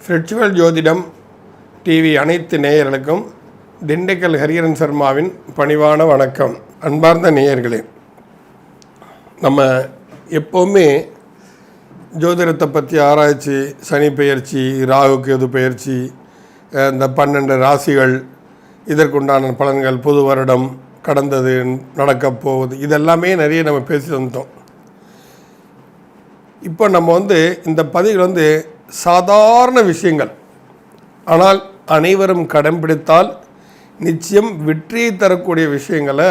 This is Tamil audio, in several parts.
ஸ்பிரிச்சுவல் ஜோதிடம் டிவி அனைத்து நேயர்களுக்கும் திண்டுக்கல் ஹரிஹரன் சர்மாவின் பணிவான வணக்கம். அன்பார்ந்த நேயர்களே நம்ம எப்போவுமே ஜோதிடத்தை பற்றி ஆராய்ச்சி சனி பெயர்ச்சி ராகுக்கு எது பெயர்ச்சி இந்த பன்னெண்டு ராசிகள் இதற்குண்டான பலன்கள் புது வருடம் கடந்தது நடக்கப் போகுது. இதெல்லாமே நிறைய நம்ம பேசி வந்தோம் இப்போ நம்ம வந்து இந்த பதிவில் வந்து சாதாரண விஷயங்கள். ஆனால் அனைவரும் கடம்பிடித்தால் நிச்சயம் வெற்றியை தரக்கூடிய விஷயங்களை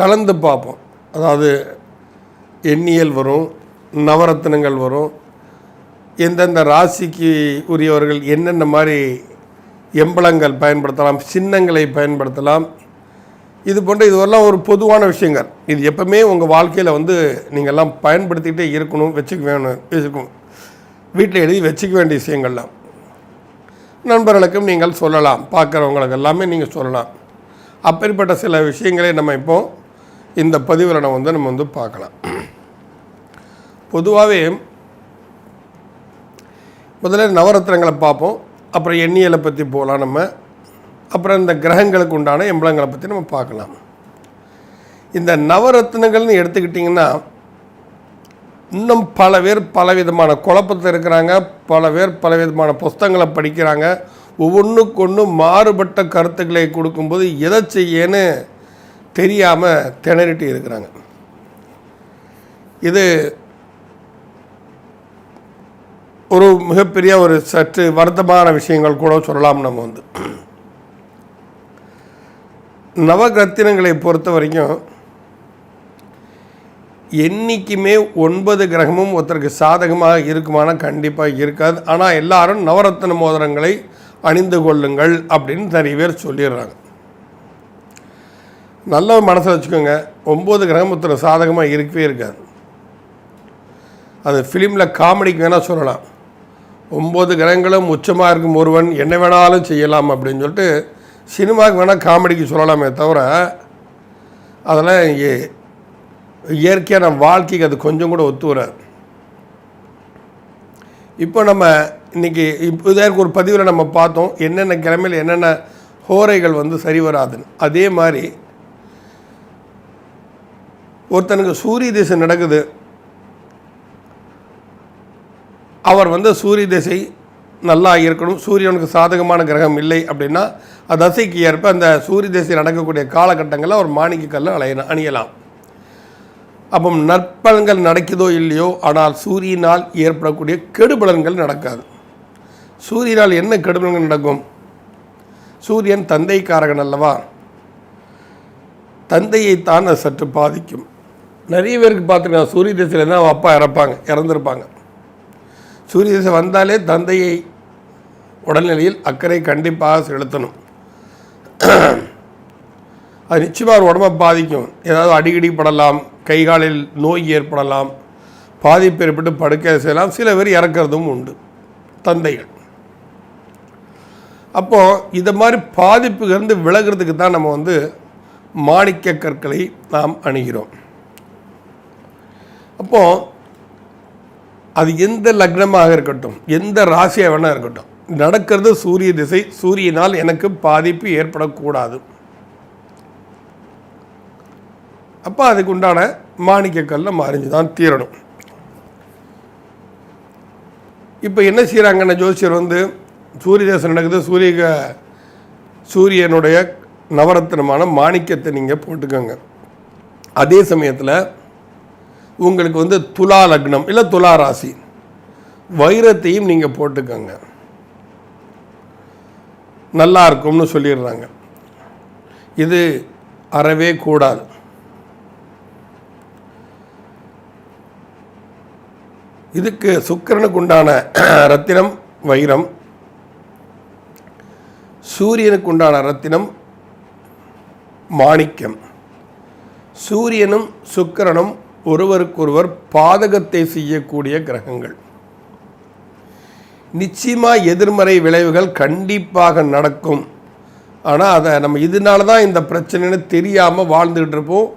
கலந்து பார்ப்போம். அதாவது எண்ணியல் வரும் நவரத்தினங்கள் வரும் எந்தெந்த ராசிக்கு உரியவர்கள் என்னென்ன மாதிரி எம்பளங்கள் பயன்படுத்தலாம் சின்னங்களை பயன்படுத்தலாம் இது போன்ற இதுவெல்லாம் ஒரு பொதுவான விஷயங்கள். இது எப்பவுமே உங்கள் வாழ்க்கையில் வந்து நீங்கள் எல்லாம் பயன்படுத்திக்கிட்டே இருக்கணும் வச்சுக்க வேணும் வச்சுக்கணும் வீட்டில் எழுதி வச்சுக்க வேண்டிய விஷயங்கள்லாம். நண்பர்களுக்கும் நீங்கள் சொல்லலாம் பார்க்குறவங்களுக்கு எல்லாமே நீங்கள் சொல்லலாம். அப்படிப்பட்ட சில விஷயங்களை நம்ம இப்போ இந்த பதிவில் நம்ம வந்து நம்ம வந்து பார்க்கலாம். பொதுவாகவே முதல்ல நவரத்னங்களை பார்ப்போம் அப்புறம் எண்ணியலை பற்றி போகலாம் நம்ம. அப்புறம் இந்த கிரகங்களுக்கு உண்டான எம்பளங்களை பற்றி நம்ம பார்க்கலாம். இந்த நவரத்னங்கள்னு எடுத்துக்கிட்டிங்கன்னா இன்னும் பல பேர் பலவிதமான குழப்பத்தில் இருக்கிறாங்க பல பேர் பலவிதமான புஸ்தகங்களை படிக்கிறாங்க. ஒவ்வொன்றுக்கு ஒன்று மாறுபட்ட கருத்துக்களை கொடுக்கும்போது எதை செய்யன்னு தெரியாமல் திணறிட்டு இருக்கிறாங்க. இது ஒரு மிகப்பெரிய ஒரு சற்று வருத்தமான விஷயங்கள் கூட சொல்லலாம் நம்ம வந்து. நவகிரத்தினங்களை பொறுத்த வரைக்கும் என்றைக்குமே ஒன்பது கிரகமும் ஒருத்தருக்கு சாதகமாக இருக்குமானா கண்டிப்பாக இருக்காது. ஆனால் எல்லாரும் நவரத்ன மோதிரங்களை அணிந்து கொள்ளுங்கள் அப்படின்னு நிறைய பேர் சொல்லிடுறாங்க. நல்ல மனசில் வச்சுக்கோங்க ஒம்பது கிரகம் ஒருத்தர் சாதகமாக இருக்கவே இருக்காது. அது ஃபிலிமில் காமெடிக்கு வேணால் சொல்லலாம். ஒம்பது கிரகங்களும் உச்சமாக இருக்கும் ஒருவன் என்ன வேணாலும் செய்யலாம் அப்படின்னு சொல்லிட்டு சினிமாவுக்கு வேணால் காமெடிக்கு சொல்லலாமே தவிர அதெல்லாம் இங்கே இயற்கையான வாழ்க்கைக்கு அது கொஞ்சம் கூட ஒத்து வராது. இப்போ நம்ம இன்றைக்கி இப்போ இதற்கு ஒரு பதிவில் நம்ம பார்த்தோம் என்னென்ன கிழமையில் என்னென்ன ஹோரைகள் வந்து சரி வராதுன்னு. அதே மாதிரி ஒருத்தனுக்கு சூரிய திசை நடக்குது. அவர் வந்து சூரிய திசை நல்லா இருக்கணும் சூரியனுக்கு சாதகமான கிரகம் இல்லை அப்படின்னா தசைக்கு ஏற்ப அந்த சூரிய தசை நடக்கக்கூடிய காலகட்டங்களில் ஒரு மாணிக்க கல்லை அலைய அணியலாம். அப்போ நற்பலன்கள் நடக்குதோ இல்லையோ ஆனால் சூரியனால் ஏற்படக்கூடிய கெடுபலன்கள் நடக்காது. சூரியனால் என்ன கெடுபலன்கள் நடக்கும்? சூரியன் தந்தைக்காரகன் அல்லவா? தந்தையைத்தான் அது சற்று பாதிக்கும். நிறைய பேருக்கு பார்த்துருக்காங்க சூரிய திசையில் தான் அப்பா இறப்பாங்க இறந்துருப்பாங்க. சூரிய திசை வந்தாலே தந்தையை உடல்நிலையில் அக்கறை கண்டிப்பாக செலுத்தணும். அது நிச்சயமாக உடம்பை பாதிக்கும். ஏதாவது அடிக்கடி படலாம் கை காலில் நோய் ஏற்படலாம் பாதிப்பு ஏற்பட்டு படுக்க செய்யலாம். சில பேர் இறக்கிறதும் உண்டு தந்தைகள். அப்போது இந்த மாதிரி பாதிப்புலேருந்து விலகிறதுக்கு தான் நம்ம வந்து மாணிக்க கற்களை நாம் அணுகிறோம். அப்போது அது எந்த லக்னமாக இருக்கட்டும் எந்த ராசியாக வேணால் இருக்கட்டும் நடக்கிறது சூரிய திசை சூரியனால் எனக்கு பாதிப்பு ஏற்படக்கூடாது. அப்போ அதுக்கு உண்டான மாணிக்கக்கல்ல மறைஞ்சு தான் தீரணும். இப்போ என்ன செய்கிறாங்கன்னு ஜோசியர் வந்து சூரிய தேசம் நடக்குது சூரிய சூரியனுடைய நவரத்னமான மாணிக்கத்தை நீங்கள் போட்டுக்கோங்க. அதே சமயத்தில் உங்களுக்கு வந்து துலா லக்னம் இல்லை துலா ராசி. வைரத்தையும் நீங்கள் போட்டுக்கோங்க. நல்லா இருக்கும்னு சொல்லிடுறாங்க. இது அறவே கூடாது. இதுக்கு சுக்கிரனுக்கு உண்டான ரத்தினம் வைரம். சூரியனுக்கு உண்டான ரத்தினம் மாணிக்கம். சூரியனும் சுக்கிரனும் ஒருவருக்கொருவர் பாதகத்தை செய்யக்கூடிய கிரகங்கள். நிச்சயமாக எதிர்மறை விளைவுகள் கண்டிப்பாக நடக்கும். ஆனால் அதை நம்ம இதனால தான் இந்த பிரச்சனைன்னு தெரியாமல் வாழ்ந்துக்கிட்டு இருப்போம்.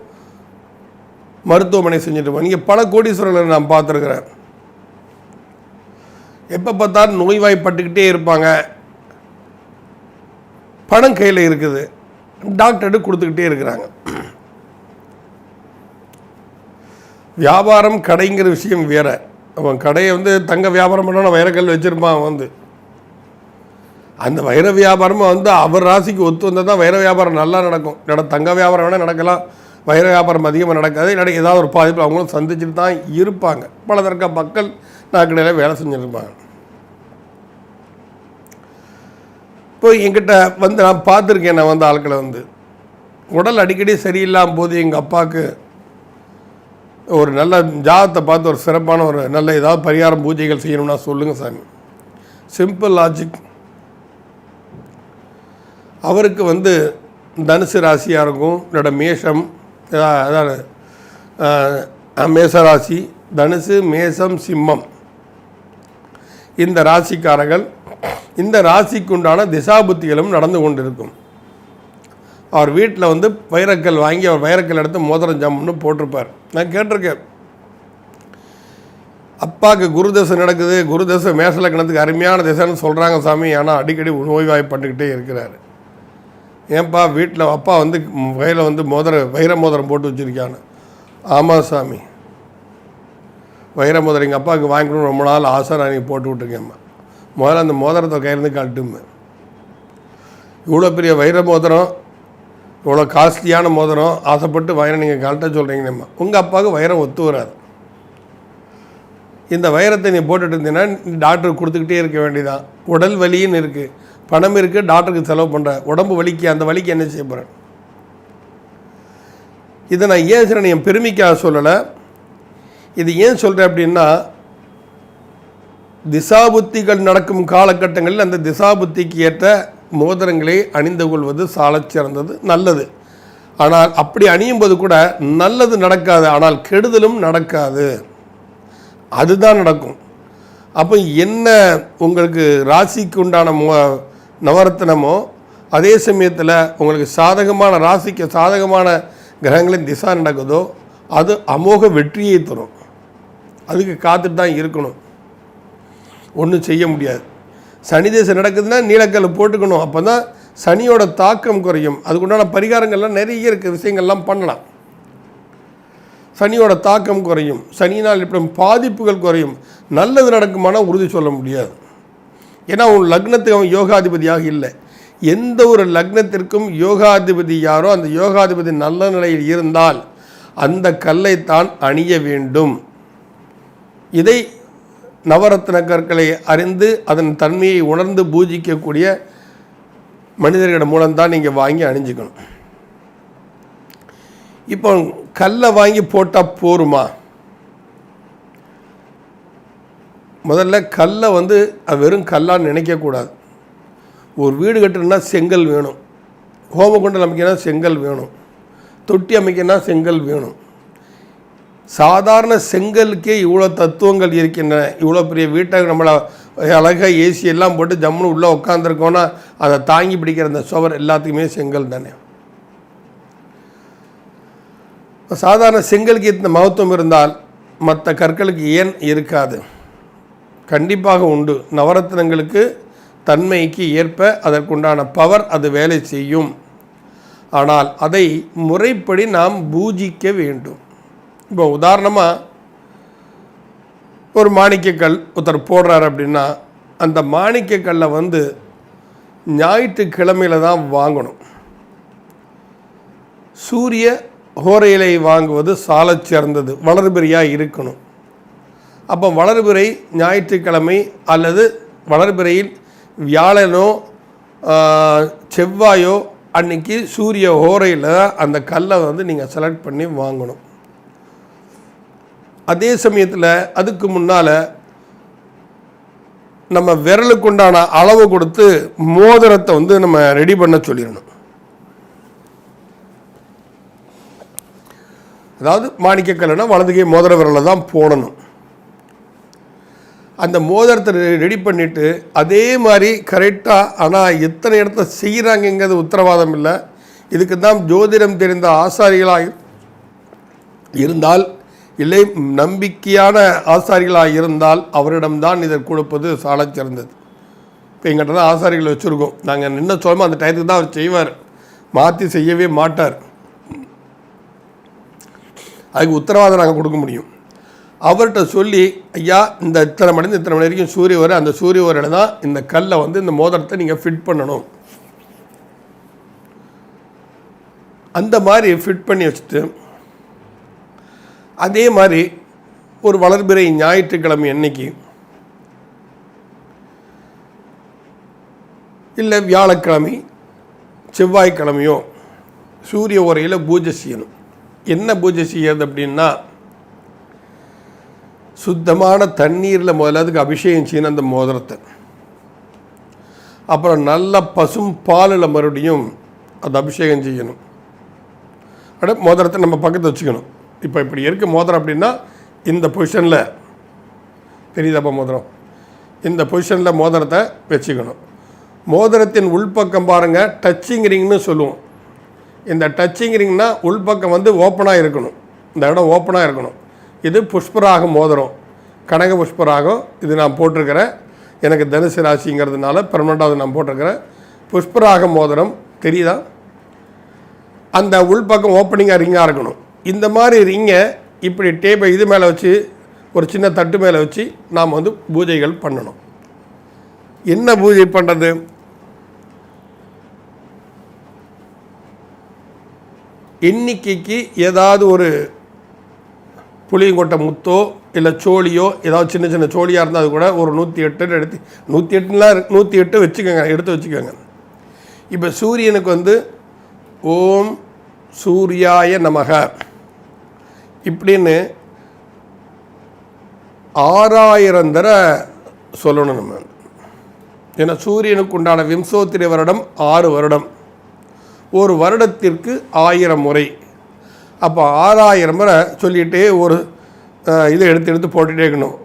மருத்துவமனை செஞ்சுட்டு இருப்போம். நீங்கள் பல கோடீஸ்வரர்களை நான் பார்த்துருக்குறேன். எப்போ பார்த்தாலும் நோய்வாய்ப்பட்டுக்கிட்டே இருப்பாங்க. பணம் கையில் இருக்குது. டாக்டர்கிட்ட கொடுத்துக்கிட்டே இருக்கிறாங்க. வியாபாரம் கடைங்கிற விஷயம் வேற. அவன் கடையை வந்து தங்க வியாபாரம் பண்ணால் வைரக்கல் வச்சுருப்பான் அவன் வந்து. அந்த வைர வியாபாரமும் வந்து அவர் ராசிக்கு ஒத்து வந்தால் தான் வைர வியாபாரம் நல்லா நடக்கும். நட தங்க வியாபாரம் வேணால் நடக்கலாம். வைர வியாபாரம் அதிகமாக நடக்காது. இல்லாட்டி ஏதாவது ஒரு பாதிப்பு அவங்களும் சந்திச்சுட்டு தான் இருப்பாங்க. பலதற்க மக்கள் நாக்கடையில் வேலை செஞ்சுருப்பாங்க. இப்போ என்கிட்ட வந்து நான் பார்த்துருக்கேன் நான் வந்து ஆட்களை வந்து. உடல் அடிக்கடி சரியில்லாம போது எங்கள் அப்பாவுக்கு ஒரு நல்ல ஜாதத்தை பார்த்து ஒரு சிறப்பான ஒரு நல்ல ஏதாவது பரிகாரம் பூஜைகள் செய்யணும்னா சொல்லுங்கள் சாமி. சிம்பிள் லாஜிக் அவருக்கு வந்து தனுசு ராசியாக இருக்கும். இல்லைட மேஷம் அதாவது மேச ராசி தனுசு மேசம் சிம்மம். இந்த ராசிக்காரர்கள் இந்த ராசிக்குண்டான திசாபுத்திகளும் நடந்து கொண்டிருக்கும். அவர் வீட்டில் வந்து வைரக்கல் வாங்கி அவர் வைரக்கல் எடுத்து மோதிரம் ஜம்முன்னு போட்டிருப்பார். நான் கேட்டிருக்கேன். அப்பாவுக்கு குரு தசை நடக்குது குரு தசை மேசலக்கணத்துக்கு அருமையான திசைன்னு சொல்கிறாங்க சாமி. ஆனால் அடிக்கடி நோய்வாய்ப்பட்டுக்கிட்டே இருக்கிறாரு. ஏன்பா வீட்டில் அப்பா வந்து வயலில் வந்து மோதிர வைர மோதிரம் போட்டு வச்சுருக்கான்னு ஆமாம் சாமி. வைர மோதிரம் எங்கள் அப்பாவுக்கு வாங்கிக்கணும் ரொம்ப நாள் ஆசை நான் நீங்கள் போட்டு விட்டுருக்கேம்மா. முதல்ல அந்த மோதிரத்தை கையிலேருந்து கழட்டுமே இவ்வளோ பெரிய வைர மோதிரம் இவ்வளோ காஸ்ட்லியான மோதிரம் ஆசைப்பட்டு வைரம் நீங்கள் கழட்ட சொல்கிறீங்கம்மா உங்கள் அப்பாவுக்கு வைரம் ஒத்து வராது. இந்த வைரத்தை நீ போட்டுட்டு இருந்தீங்கன்னா டாக்டர் கொடுத்துக்கிட்டே இருக்க வேண்டியதான் உடல் வலின்னு இருக்குது பணம் இருக்குது டாக்டருக்கு செலவு பண்ணுற உடம்பு வலிக்கு அந்த வலிக்கு என்ன செய்ய போகிறேன் இதை நான் ஏன் சொல்கிறேன் என் பெருமைக்காக சொல்லலை? இது ஏன் சொல்கிறேன் அப்படின்னா திசாபுத்திகள் நடக்கும் காலகட்டங்களில் அந்த திசாபுத்திக்கு ஏற்ற மோதிரங்களை அணிந்து கொள்வது சாலச் சிறந்தது நல்லது. ஆனால் அப்படி அணியும் போது கூட நல்லது நடக்காது ஆனால் கெடுதலும் நடக்காது. அதுதான் நடக்கும். அப்போ என்ன உங்களுக்கு ராசிக்கு உண்டான மோ நவரத்தனமோ அதே சமயத்தில் உங்களுக்கு சாதகமான ராசிக்கு சாதகமான கிரகங்களின் திசா நடக்குதோ அது அமோக வெற்றியை தரும். அதுக்கு காத்துட்டு தான் இருக்கணும். ஒன்றும் செய்ய முடியாது. சனி தேசம் நடக்குதுன்னா நீலக்கல் போட்டுக்கணும். அப்போ தான் சனியோட தாக்கம் குறையும். அதுக்குண்டான பரிகாரங்கள்லாம் நிறைய இருக்குது விஷயங்கள்லாம் பண்ணலாம். சனியோட தாக்கம் குறையும். சனியினால் ஏற்படும் பாதிப்புகள் குறையும். நல்லது நடக்குமானால் உறுதி சொல்ல முடியாது. ஏன்னா உன் லக்னத்துக்கு அவன் யோகாதிபதியாக இல்லை. எந்த ஒரு லக்னத்திற்கும் யோகாதிபதி யாரோ அந்த யோகாதிபதி நல்ல நிலையில் இருந்தால் அந்த கல்லை தான் அணிய வேண்டும். இதை நவரத்ன கற்களை அறிந்து அதன் தன்மையை உணர்ந்து பூஜிக்கக்கூடிய மனிதர்களிடம் மூலம்தான் நீங்கள் வாங்கி அணிஞ்சுக்கணும். இப்போ கல்லை வாங்கி போட்டால் போருமா? முதல்ல கல்லை வந்து அது வெறும் கல்லான்னு நினைக்கக்கூடாது ஒரு வீடு கட்டணும்னா செங்கல் வேணும். ஹோமகுண்டம் அமைக்கணும்னா செங்கல் வேணும். தொட்டி அமைக்கணும்னா செங்கல் வேணும். சாதாரண செங்கலுக்கே இவ்வளோ தத்துவங்கள் இருக்கின்றன. இவ்வளோ பெரிய வீட்டை நம்மளை அழகாக ஏசி எல்லாம் போட்டு ஜம்முன்னு உள்ளே உட்காந்துருக்கோன்னா அதை தாங்கி பிடிக்கிற அந்த சுவர் எல்லாத்துக்குமே செங்கல் தானே. சாதாரண செங்கலுக்கு இந்த மகத்துவம் இருந்தால் மற்ற கற்களுக்கு ஏன் இருக்காது? கண்டிப்பாக உண்டு. நவரத்னங்களுக்கு தன்மைக்கு ஏற்ப அதற்குண்டான பவர் அது வேலை செய்யும். ஆனால் அதை முறைப்படி நாம் பூஜிக்க வேண்டும். இப்போ உதாரணமாக ஒரு மாணிக்கக்கல் ஒருத்தர் போடுறாரு அப்படின்னா அந்த மாணிக்கக்கல்லை வந்து ஞாயிற்றுக்கிழமையில் தான் வாங்கணும். சூரிய ஹோரையிலை வாங்குவது சாலச் சிறந்தது வளர்பிறையாக இருக்கணும். அப்போ வளர்பிறை ஞாயிற்றுக்கிழமை அல்லது வளர்பிறையில் வியாழனோ செவ்வாயோ அன்னைக்கு சூரிய ஹோரையில் அந்த கல்லை வந்து நீங்கள் செலக்ட் பண்ணி வாங்கணும். அதே சமயத்தில் அதுக்கு முன்னால் நம்ம விரலுக்கு உண்டான அளவு கொடுத்து மோதிரத்தை வந்து நம்ம ரெடி பண்ண சொல்லிடணும். அதாவது மாணிக்கக்கல்லுனா வலதுகை மோதிர விரலை தான் போடணும். அந்த மோதிரத்தை ரெடி பண்ணிவிட்டு அதே மாதிரி கரெக்டாக ஆனால் எத்தனை இடத்த செய்கிறாங்கங்கிறது உத்தரவாதம் இல்லை. இதுக்கு தான் ஜோதிடம் தெரிந்த ஆசாரிகளாக இருந்தால் இல்லை நம்பிக்கையான ஆசாரிகளாக இருந்தால் அவரிடம்தான் இதை கொடுப்பது சாலச் சிறந்தது. இப்போ எங்கிட்ட தான் ஆசாரிகள் வச்சுருக்கோம். நாங்கள் நின்ன சொல்லமோ அந்த டயத்துக்கு தான் அவர் செய்வார். மாற்றி செய்யவே மாட்டார். அதுக்கு உத்தரவாதம் நாங்கள் கொடுக்க முடியும். அவர்கிட்ட சொல்லி ஐயா இந்த இத்தனை மணிந்து இத்தனை மணி வரைக்கும் சூரிய வர அந்த சூரிய வரையில் தான் இந்த கல்லை வந்து இந்த மோதிரத்தை நீங்கள் ஃபிட் பண்ணணும். அந்த மாதிரி ஃபிட் பண்ணி வச்சுட்டு அதே மாதிரி ஒரு வளர்பிறை ஞாயிற்றுக்கிழமை அன்னைக்கு இல்லை வியாழக்கிழமை செவ்வாய்க்கிழமையோ சூரிய உரையில் பூஜை செய்யணும். என்ன பூஜை செய்யறது அப்படின்னா சுத்தமான தண்ணீரில் முதல்ல அதுக்கு அபிஷேகம் செய்யணும் அந்த மோதிரத்தை. அப்புறம் நல்ல பசும் பாலில் மறுபடியும் அது அபிஷேகம் செய்யணும். அட மோதிரத்தை நம்ம பக்கத்தில் வச்சுக்கணும். இப்போ இப்படி இருக்க மோதிரம் அப்படின்னா இந்த பொசிஷனில் தெரியுதாப்பா மோதிரம்? இந்த பொசிஷனில் மோதிரத்தை வச்சுக்கணும். மோதிரத்தின் உள்பக்கம் பாருங்கள் டச்சிங் ரிங்னு சொல்லுவோம். இந்த டச்சிங் ரிங்னா உள்பக்கம் வந்து ஓப்பனாக இருக்கணும். இந்த இடம் ஓப்பனாக இருக்கணும். இது புஷ்பராகம் மோதிரம். கனக புஷ்பராகம். இது நான் போட்டிருக்கிறேன். எனக்கு தனுசு ராசிங்கிறதுனால பெர்மனண்டாவது நான் போட்டிருக்கிறேன். புஷ்பராக மோதிரம் தெரியுதா? அந்த உள்பக்கம் ஓப்பனிங்காக ரிங்காக இருக்கணும். இந்த மாதிரி ரிங்கை இப்படி டேப்பை இது மேலே வச்சு ஒரு சின்ன தட்டு மேலே வச்சு நாம் வந்து பூஜைகள் பண்ணணும். என்ன பூஜை பண்ணுறது? எண்ணிக்கைக்கு ஏதாவது ஒரு புளியங்கொட்டை முத்தோ இல்லை சோழியோ ஏதாவது சின்ன சின்ன சோழியாக இருந்தால் அது கூட ஒரு நூற்றி எட்டு எடுத்து நூற்றி எட்டுலாம் நூற்றி எட்டு வச்சுக்கோங்க எடுத்து வச்சுக்கோங்க. இப்போ சூரியனுக்கு வந்து ஓம் சூர்யாய நமக. இப்படின்னு ஆறாயிரம் தர சொல்லணும் நம்ம. ஏன்னா சூரியனுக்கு உண்டான விம்சோத்திரி வருடம் ஆறு வருடம். ஒரு வருடத்திற்கு ஆயிரம் முறை. அப்போ ஆறாயிரம் முறை சொல்லிகிட்டே ஒரு இதை எடுத்து எடுத்து போட்டுகிட்டே இருக்கணும்.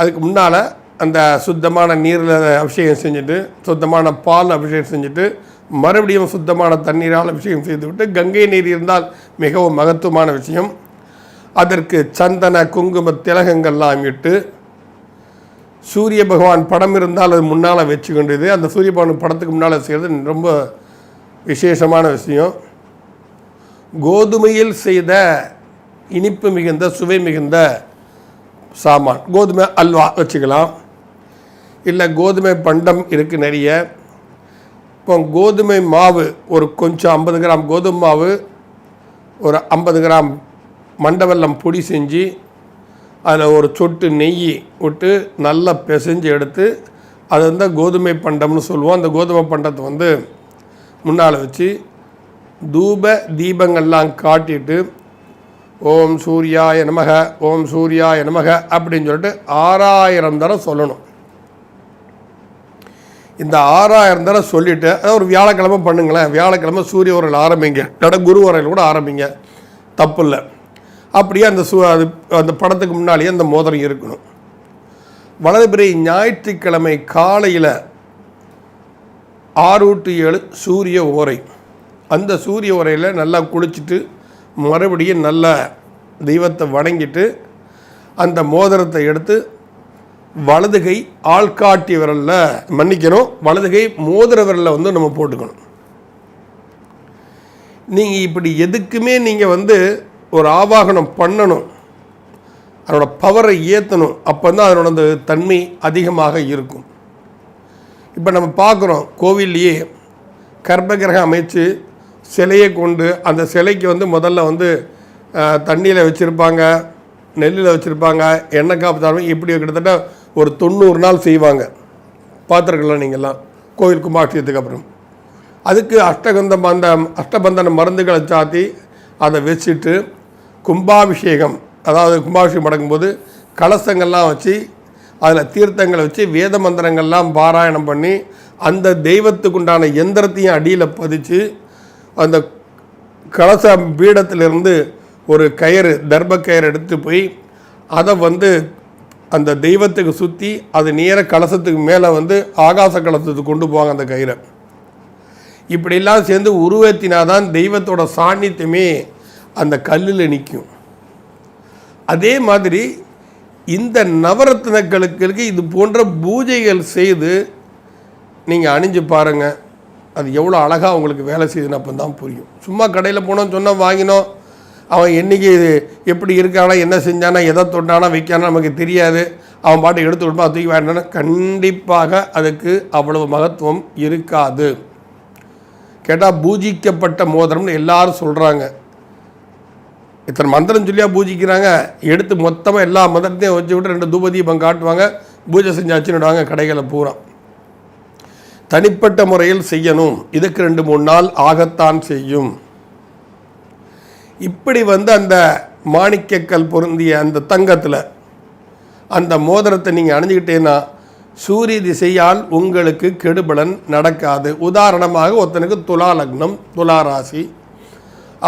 அதுக்கு முன்னால் அந்த சுத்தமான நீரில் அபிஷேகம் செஞ்சுட்டு சுத்தமான பால் அபிஷேகம் செஞ்சுட்டு மறுபடியும் சுத்தமான தண்ணீரால் அபிஷேகம் செய்துவிட்டு கங்கை நீர் இருந்தால் மிகவும் மகத்துவமான விஷயம். அதற்கு சந்தன குங்கும திலகங்கள்லாம் இட்டு சூரிய பகவான் படம் இருந்தால் அது முன்னால் வச்சுக்கொண்டது அந்த சூரிய பகவான் படத்துக்கு முன்னால் செய்கிறது ரொம்ப விசேஷமான விஷயம். கோதுமையில் செய்த இனிப்பு மிகுந்த சுவை மிகுந்த சாமான். கோதுமை அல்வா வச்சுக்கலாம். இல்லை கோதுமை பண்டம் இருக்குது நிறைய. இப்போ கோதுமை மாவு ஒரு கொஞ்சம் ஐம்பது கிராம் கோதுமை மாவு ஒரு ஐம்பது கிராம் மண்டவெல்லம் பொடி செஞ்சு அதில் ஒரு சொட்டு நெய் விட்டு நல்லா பிசைஞ்சு எடுத்து அது வந்து கோதுமை பண்டம்னு சொல்லுவோம். அந்த கோதுமை பண்டத்தை வந்து முன்னால் வச்சு தூப தீபங்கள்லாம் காட்டிட்டு ஓம் சூர்யா நமக ஓம் சூர்யா நமக அப்படின்னு சொல்லிட்டு ஆறாயிரம் தடவை சொல்லணும். இந்த ஆறாயிரம் தடவை சொல்லிவிட்டு அதாவது ஒரு வியாழக்கிழமை பண்ணுங்களேன். வியாழக்கிழமை சூரிய உரையில் ஆரம்பிங்க. இல்லாட்ட குரு உரையில் கூட ஆரம்பிங்க. தப்பு இல்லை அப்படியே அந்த சு அது அந்த படத்துக்கு முன்னாலேயே அந்த மோதிரம் இருக்கணும். வலதுபிறை ஞாயிற்றுக்கிழமை காலையில் ஆறு டு ஏழு சூரிய ஓரை அந்த சூரிய உரையில் நல்லா குளிச்சுட்டு மறுபடியும் நல்லா தெய்வத்தை வணங்கிட்டு அந்த மோதிரத்தை எடுத்து வலதுகை ஆள்காட்டி விரலில் மன்னிக்கணும். வலதுகை மோதிர விரலில் வந்து நம்ம போட்டுக்கணும். நீங்கள் இப்படி எதுக்குமே நீங்கள் வந்து ஒரு ஆவாகனம் பண்ணணும். அதனோட பவரை ஏற்றணும் அப்போ தான் அதனோட அந்த தன்மை அதிகமாக இருக்கும். இப்போ நம்ம பார்க்குறோம் கோவில்லையே கர்ப்பகிரகம் அமைச்சு சிலையை கொண்டு அந்த சிலைக்கு வந்து முதல்ல வந்து தண்ணியில் வச்சுருப்பாங்க நெல்லில் வச்சுருப்பாங்க எண்ணெய் காப்பு தரணும் இப்படி கிட்டத்தட்ட ஒரு தொண்ணூறு நாள் செய்வாங்க. பார்த்துருக்கலாம் நீங்கள்லாம். கோவில் கும்பாபிஷேகத்துக்கு அப்புறம். அதுக்கு அஷ்டகந்தம் அந்த அஷ்டபந்தன மருந்துகளை சாத்தி அதை வச்சுட்டு கும்பாபிஷேகம் அதாவது கும்பாபிஷேகம் நடக்கும்போது கலசங்கள்லாம் வச்சு அதில் தீர்த்தங்களை வச்சு வேத மந்திரங்கள்லாம் பாராயணம் பண்ணி அந்த தெய்வத்துக்கு உண்டான எந்திரத்தையும் அடியில் பதிச்சு அந்த கலச பீடத்திலிருந்து ஒரு கயிறு தர்ப கயிறு எடுத்து போய் அதை வந்து அந்த தெய்வத்துக்கு சுற்றி அது நேர கலசத்துக்கு மேலே வந்து ஆகாச கலசத்துக்கு கொண்டு போவாங்க அந்த கயிறை. இப்படிலாம் சேர்ந்து உருவத்தினாதான் தெய்வத்தோட சாநித்தியமே அந்த கல்லில் நிற்கும் அதே மாதிரி இந்த நவரத்னக்களுக்கு இது போன்ற பூஜைகள் செய்து நீங்கள் அணிஞ்சு பாருங்கள் அது எவ்வளோ அழகாக உங்களுக்கு வேலை செய்யுதுன்னு அப்போ தான் புரியும். சும்மா கடையில் போனோம் சொன்னால் வாங்கினோம் அவன் என்னைக்கு இது எப்படி இருக்கானா என்ன செஞ்சானா எதை தொட்டானா வைக்கானா நமக்கு தெரியாது. அவன் பாட்டு எடுத்து விடுமா தூக்கி வேண்டானா கண்டிப்பாக அதுக்கு அவ்வளவு மகத்துவம் இருக்காது. கேட்டால் பூஜிக்கப்பட்ட மோதிரம்னு எல்லாரும் சொல்கிறாங்க இத்தனை மந்திரம் சொல்லியா பூஜிக்கிறாங்க? எடுத்து மொத்தமாக எல்லா மந்திரத்தையும் வச்சு விட்டு ரெண்டு தூபதீபம் காட்டுவாங்க. பூஜை செஞ்சாச்சுன்னு விடுவாங்க கடைகளை பூரா. தனிப்பட்ட முறையில் செய்யணும். இதுக்கு ரெண்டு மூணு நாள் ஆகத்தான் செய்யும். இப்படி வந்து அந்த மாணிக்கக்கல் பொருந்திய அந்த தங்கத்தில் அந்த மோதிரத்தை நீங்கள் அணிஞ்சுக்கிட்டேன்னா சூரிய திசையால் உங்களுக்கு கெடுபலன் நடக்காது. உதாரணமாக ஒருத்தனுக்கு துலா லக்னம் துலா ராசி.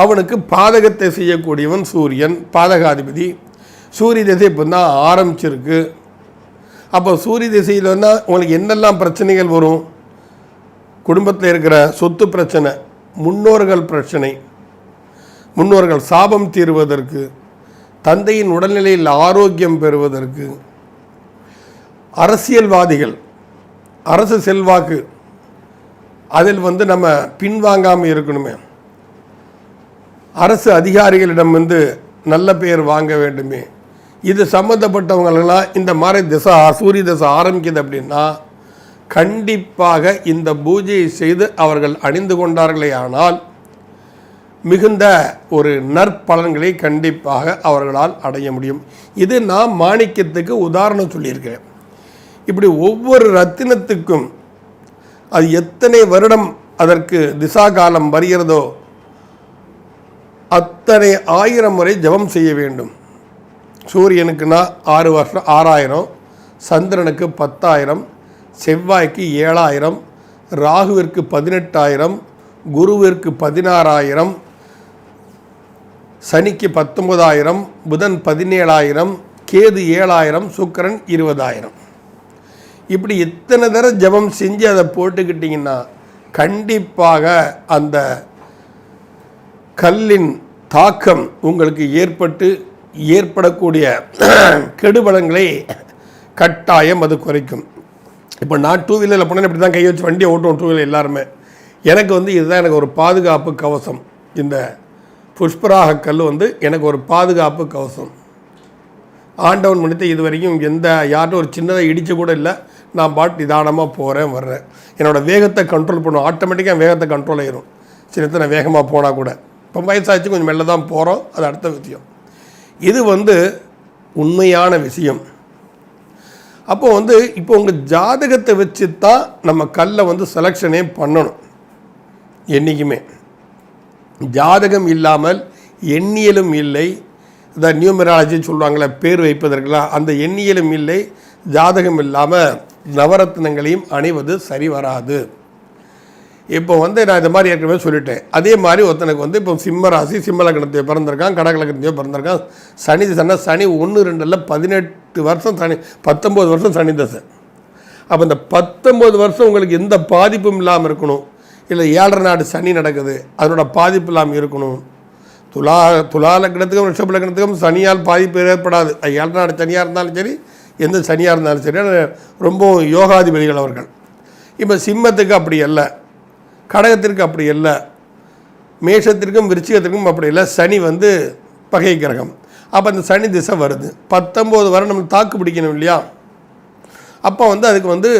அவனுக்கு பாதகத்தை செய்யக்கூடியவன் சூரியன் பாதகாதிபதி. சூரிய திசை இப்போ தான் ஆரம்பிச்சிருக்கு. அப்போ சூரிய திசையில் வந்தால் உங்களுக்கு என்னெல்லாம் பிரச்சனைகள் வரும்? குடும்பத்தில் இருக்கிற சொத்து பிரச்சனை முன்னோர்கள் பிரச்சனை முன்னோர்கள் சாபம் தீர்வதற்கு தந்தையின் உடல்நிலையில் ஆரோக்கியம் பெறுவதற்கு அரசியல்வாதிகள் அரசு செல்வாக்கு அதில் வந்து நம்ம பின்வாங்காமல் இருக்கணுமே. அரசு அதிகாரிகளிடம் வந்து நல்ல பெயர் வாங்க வேண்டுமே. இது சம்மந்தப்பட்டவங்களெல்லாம் இந்த மாதிரி திசை சூரிய திசை ஆரம்பிக்குது அப்படின்னா கண்டிப்பாக இந்த பூஜையை செய்து அவர்கள் அணிந்து கொண்டார்களே ஆனால் மிகுந்த ஒரு நற்பலன்களை கண்டிப்பாக அவர்களால் அடைய முடியும். இது நான் மாணிக்கத்துக்கு உதாரணம் சொல்லியிருக்கிறேன். இப்படி ஒவ்வொரு ரத்தினத்துக்கும் அது எத்தனை வருடம் அதற்கு திசா காலம் வருகிறதோ அத்தனை ஆயிரம் முறை ஜெபம் செய்ய வேண்டும். சூரியனுக்குன்னா ஆறு வருஷம் ஆறாயிரம் சந்திரனுக்கு பத்தாயிரம் செவ்வாய்க்கு ஏழாயிரம் ராகுவிற்கு பதினெட்டாயிரம் குருவிற்கு பதினாறாயிரம் சனிக்கு பத்தொன்பதாயிரம் புதன் பதினேழாயிரம் கேது ஏழாயிரம் சுக்கிரன் இருபதாயிரம். இப்படி இத்தனை தடவை ஜெபம் செஞ்சு அதை போட்டுக்கிட்டிங்கன்னா கண்டிப்பாக அந்த கல்லின் தாக்கம் உங்களுக்கு ஏற்பட்டு ஏற்படக்கூடிய கெடுபலங்களை கட்டாயம் அது குறைக்கும். இப்போ நான் டூ வீலரில் போனேன் இப்படி தான் கை வச்சு வண்டியை ஓட்டுவோம் டூ வீலர் எல்லாருமே. எனக்கு வந்து இதுதான் எனக்கு ஒரு பாதுகாப்பு கவசம். இந்த புஷ்பராக கல் வந்து எனக்கு ஒரு பாதுகாப்பு கவசம். ஆண்டவன் மனித இது வரைக்கும் எந்த யார்ட்டும் ஒரு சின்னதாக இடித்து கூட இல்லை. நான் பாட்டு நிதானமாக போகிறேன் வர்றேன். என்னோடய வேகத்தை கண்ட்ரோல் பண்ணும். ஆட்டோமேட்டிக்காக வேகத்தை கண்ட்ரோல் ஆயிரும். சின்னத்தை நான் வேகமாக போனால் கூட. இப்போ வயசாச்சு கொஞ்சம் மெல்ல தான் போகிறோம் அது அடுத்த விஷயம். இது வந்து உண்மையான விஷயம். அப்போ வந்து இப்போ உங்கள் ஜாதகத்தை வச்சு தான் நம்ம கல்லை வந்து செலெக்ஷனே பண்ணணும். என்றைக்குமே ஜாதகம் இல்லாமல் எண்ணியலும் இல்லை. இந்த நியூமராலஜின்னு சொல்லுவாங்களே பேர் வைப்பதற்கெல்லாம் அந்த எண்ணியலும் இல்லை. ஜாதகம் இல்லாமல் நவரத்னங்களையும் அணிவது சரி வராது. இப்போ வந்து நான் இந்த மாதிரி ஏற்கனவே சொல்லிட்டேன். அதே மாதிரி ஒருத்தனுக்கு வந்து இப்போ சிம்ம ராசி சிம்ம லக்னத்தையோ பிறந்திருக்கான் கடகலக்கணத்தையோ பிறந்திருக்கான். சனி தசைனா சனி ஒன்று ரெண்டில் பதினெட்டு வருஷம் சனி பத்தொம்போது வருஷம் சனி தசை. அப்போ இந்த பத்தொம்போது வருஷம் உங்களுக்கு எந்த பாதிப்பும் இல்லாமல் இருக்கணும். இல்லை ஏழரை நாடு சனி நடக்குது அதனோட பாதிப்பு இல்லாமல் இருக்கணும். துலா துலா லக்னத்துக்கும் ரிஷப லக்னத்துக்கும் சனியால் பாதிப்பு ஏற்படாது. ஏழரை நாடு சனியாக இருந்தாலும் சரி எந்த சனியாக இருந்தாலும் சரி ரொம்ப யோகாதிபதிகள் அவர்கள். இப்போ சிம்மத்துக்கு அப்படி அல்ல கடகத்திற்கு அப்படி இல்லை மேஷத்திற்கும் விருச்சிகத்திற்கும் அப்படி இல்லை சனி வந்து பகை கிரகம். அப்போ அந்த சனி திசை வருது. பத்தொம்போது வரை நம்ம தாக்கு பிடிக்கணும் இல்லையா? அப்போ வந்து அதுக்கு வந்து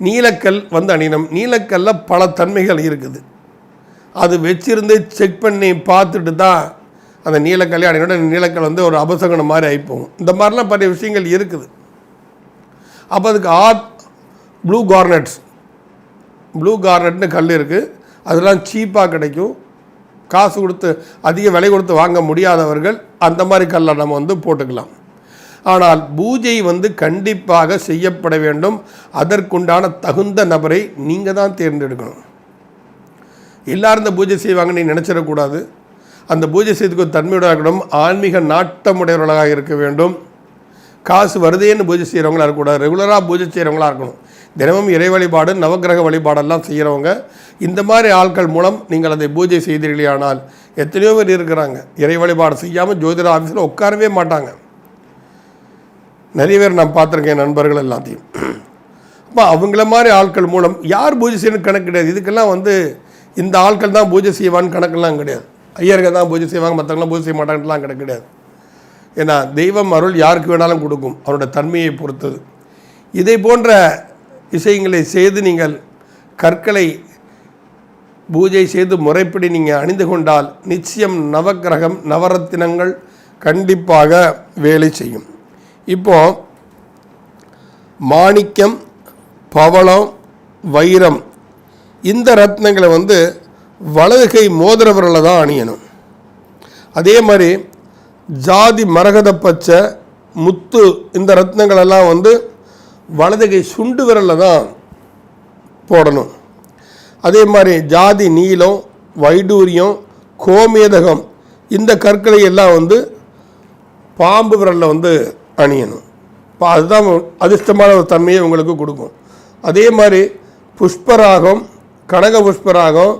நீலக்கல் வந்து அணினம் நீலக்கல்ல பல தன்மைகள் இருக்குது. அது வச்சிருந்து செக் பண்ணி பார்த்துட்டு தான் அந்த நீலக்கல்லே அணினோட நீலக்கல் வந்து ஒரு அபசகனம் மாதிரி ஆகிப்போகும் இந்த மாதிரிலாம் பல விஷயங்கள் இருக்குது. அப்போ அதுக்கு ஆத் ப்ளூ கார்னட்ஸ் ப்ளூ கார்னட்னு கல் இருக்குது அதெல்லாம் சீப்பாக கிடைக்கும். காசு கொடுத்து அதிக விலை கொடுத்து வாங்க முடியாதவர்கள் அந்த மாதிரி கல்லை நம்ம வந்து போட்டுக்கலாம். ஆனால் பூஜை வந்து கண்டிப்பாக செய்யப்பட வேண்டும். அதற்குண்டான தகுந்த நபரை நீங்கள் தான் தேர்ந்தெடுக்கணும். எல்லாரும் இந்த பூஜை செய்வாங்கன்னு நினச்சிடக்கூடாது. அந்த பூஜை செய்துக்கு தன்மையுடன் இருக்கணும். ஆன்மீக நாட்டமுடையவர்களாக இருக்க வேண்டும். காசு வருதேன்னு பூஜை செய்கிறவங்களா இருக்கக்கூடாது. ரெகுலராக பூஜை செய்கிறவங்களா இருக்கணும். தினமும் இறை வழிபாடு நவக்கிரக வழிபாடெல்லாம் செய்கிறவங்க இந்த மாதிரி ஆட்கள் மூலம் நீங்கள் அதை பூஜை செய்தீர்களேயானால் எத்தனையோ பேர் இருக்கிறாங்க. இறை வழிபாடு செய்யாமல் ஜோதிட ஆஃபீஸில் உட்காரவே மாட்டாங்க. நிறைய பேர் நான் பார்த்துருக்கேன் நண்பர்கள் எல்லாத்தையும். அப்போ அவங்கள மாதிரி ஆட்கள் மூலம் யார் பூஜை செய்யணும் கணக்கு கிடையாது. இதுக்கெல்லாம் வந்து இந்த ஆட்கள் தான் பூஜை செய்வான்னு கணக்கெல்லாம் கிடையாது. ஐயர்கள் தான் பூஜை செய்வாங்க மற்றவங்களாம் பூஜை செய்ய மாட்டாங்கலாம் கணக்கு கிடையாது. ஏன்னா தெய்வம் அருள் யாருக்கு வேணாலும் கொடுக்கும். அவரோட தன்மையை பொறுத்தது. இதை போன்ற விஷயங்களை செய்து நீங்கள் கற்களை பூஜை செய்து முறைப்படி நீங்கள் அணிந்து கொண்டால் நிச்சயம் நவக்கிரகம் நவரத்தினங்கள் கண்டிப்பாக வேலை செய்யும். இப்போ மாணிக்கம் பவளம் வைரம் இந்த ரத்னங்களை வந்து வலது கை மோதிர தான் அணியணும். அதே மாதிரி ஜாதி மரகத பச்சை முத்து இந்த ரத்னங்கள் எல்லாம் வந்து வலது கை சுண்டு விரலில் தான் போடணும். அதே மாதிரி ஜாதி நீலம் வைடூரியம் கோமேதகம் இந்த கற்களை எல்லாம் வந்து பாம்பு விரலில் வந்து அணியணும். இப்போ அதுதான் அதிர்ஷ்டமான ஒரு தன்மையை உங்களுக்கு கொடுக்கும். அதே மாதிரி புஷ்பராகம் கனக புஷ்பராகம்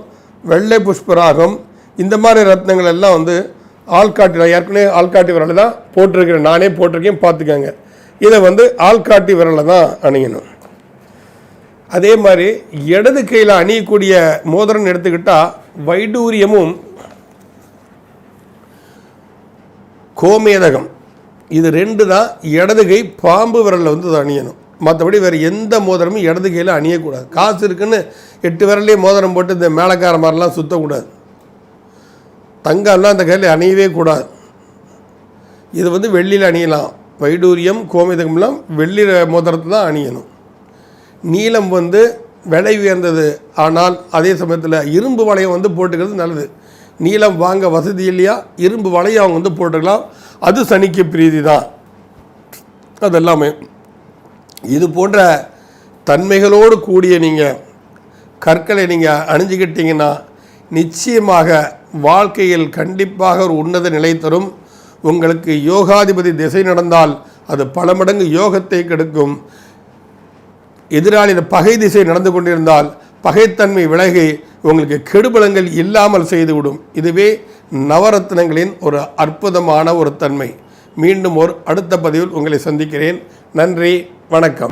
வெள்ளை புஷ்பராகம் இந்த மாதிரி ரத்னங்கள் எல்லாம் வந்து ஆள்காட்டி ஏற்கனவே ஆள்காட்டி விரலை தான் போட்டிருக்கிறேன். நானே போட்டிருக்கேன் பார்த்துக்கோங்க. இதை வந்து ஆள்காட்டி விரலை தான் அணியணும். அதே மாதிரி இடது கையில் அணியக்கூடிய மோதிரம் எடுத்துக்கிட்டால் வைடூரியமும் கோமேதகம். இது ரெண்டு தான் இடது கை பாம்பு விரலில் வந்து அணியணும். மற்றபடி வேறு எந்த மோதிரமும் இடது கையில் அணியக்கூடாது. காசு இருக்குன்னு எட்டு விரல்லையே மோதிரம் போட்டு இந்த மேலக்கார மாதிரிலாம் சுற்றக்கூடாது தங்கம்லாம் அந்த கையில் அணியவே கூடாது. இது வந்து வெள்ளியில் அணியலாம். வைடூரியம் கோமிதகம்லாம் வெள்ளி மோதிரத்தை தான் அணியணும். நீளம் வந்து விலை உயர்ந்தது. ஆனால் அதே சமயத்தில் இரும்பு வளையம் வந்து போட்டுக்கிறது நல்லது. நீளம் வாங்க வசதி இல்லையா? இரும்பு வளையம் அவங்க வந்து போட்டுக்கலாம். அது சனிக்கு பிரீதி தான். அதெல்லாமே. இது போன்ற தன்மைகளோடு கூடிய நீங்கள் கற்களை நீங்கள் அணிஞ்சுக்கிட்டீங்கன்னா நிச்சயமாக வாழ்க்கையில் கண்டிப்பாக ஒரு உன்னத நிலை தரும். உங்களுக்கு யோகாதிபதி திசை நடந்தால் அது பல மடங்கு யோகத்தை கெடுக்கும். எதிராளி பகை திசை நடந்து கொண்டிருந்தால் பகைத்தன்மை விலகி உங்களுக்கு கெடுபலங்கள் இல்லாமல் செய்துவிடும். இதுவே நவரத்னங்களின் ஒரு அற்புதமான ஒரு தன்மை. மீண்டும் ஒரு அடுத்த பதிவில் உங்களை சந்திக்கிறேன். நன்றி வணக்கம்.